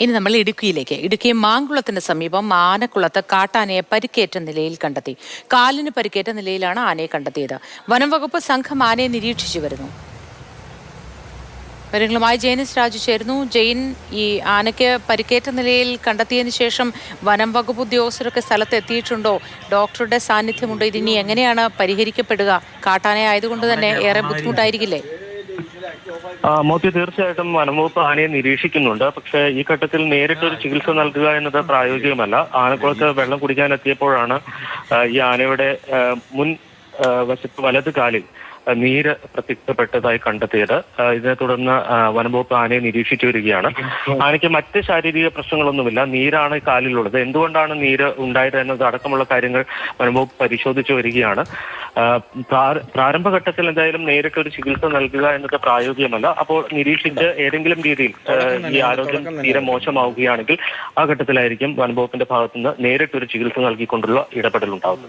ഇനി നമ്മൾ ഇടുക്കിയിലേക്ക്. ഇടുക്കി മാങ്കുളത്തിന്റെ സമീപം ആനക്കുളത്ത് കാട്ടാനയെ പരിക്കേറ്റ നിലയിൽ കണ്ടെത്തി. കാലിന് പരിക്കേറ്റ നിലയിലാണ് ആനയെ കണ്ടെത്തിയത്. വനം വകുപ്പ് സംഘം ആനയെ നിരീക്ഷിച്ചു വരുന്നു. വിവരങ്ങളുമായി ജെയിനിസ് രാജു ചേരുന്നു. ജെയിൻ ഈ ആനയ്ക്ക് പരിക്കേറ്റ നിലയിൽ കണ്ടെത്തിയതിനു ശേഷം വനം വകുപ്പ് ഉദ്യോഗസ്ഥരൊക്കെ സ്ഥലത്ത് എത്തിയിട്ടുണ്ടോ ഡോക്ടറുടെ സാന്നിധ്യമുണ്ടോ? ഇതിനി എങ്ങനെയാണ് പരിഹരിക്കപ്പെടുക? കാട്ടാനയായതുകൊണ്ട് തന്നെ ഏറെ ബുദ്ധിമുട്ടായിരിക്കില്ലേ? ആ, മോത്തി തീർച്ചയായിട്ടും വനംവകുപ്പ് ആനയെ നിരീക്ഷിക്കുന്നുണ്ട്. പക്ഷേ ഈ ഘട്ടത്തിൽ നേരിട്ടൊരു ചികിത്സ നൽകുക എന്നത് പ്രായോഗികമല്ല. ആനക്കുളത്ത് വെള്ളം കുടിക്കാൻ എത്തിയപ്പോഴാണ് ഈ ആനയുടെ മുൻ വശത്ത് വലത് കാലിൽ നീര് പ്രത്യക്ഷപ്പെട്ടതായി കണ്ടെത്തിയത്. ഇതിനെ തുടർന്ന് വനംവകുപ്പ് ആനയെ നിരീക്ഷിച്ചു വരികയാണ്. ആനയ്ക്ക് മറ്റ് ശാരീരിക പ്രശ്നങ്ങളൊന്നുമില്ല. നീരാണ് കാലിലുള്ളത്. എന്തുകൊണ്ടാണ് നീര് ഉണ്ടായത് എന്നത് അടക്കമുള്ള കാര്യങ്ങൾ വനംവകുപ്പ് പരിശോധിച്ചു വരികയാണ്. പ്രാരംഭഘട്ടത്തിൽ എന്തായാലും നേരിട്ട് ഒരു ചികിത്സ നൽകുക എന്നത് പ്രായോഗികമല്ല. അപ്പോൾ നിരീക്ഷിച്ച് ഏതെങ്കിലും രീതിയിൽ ഈ ആരോഗ്യം തീരെ മോശമാവുകയാണെങ്കിൽ ആ ഘട്ടത്തിലായിരിക്കും വനംവകുപ്പിന്റെ ഭാഗത്തുനിന്ന് നേരിട്ടൊരു ചികിത്സ നൽകിക്കൊണ്ടുള്ള ഇടപെടൽ ഉണ്ടാവുന്നത്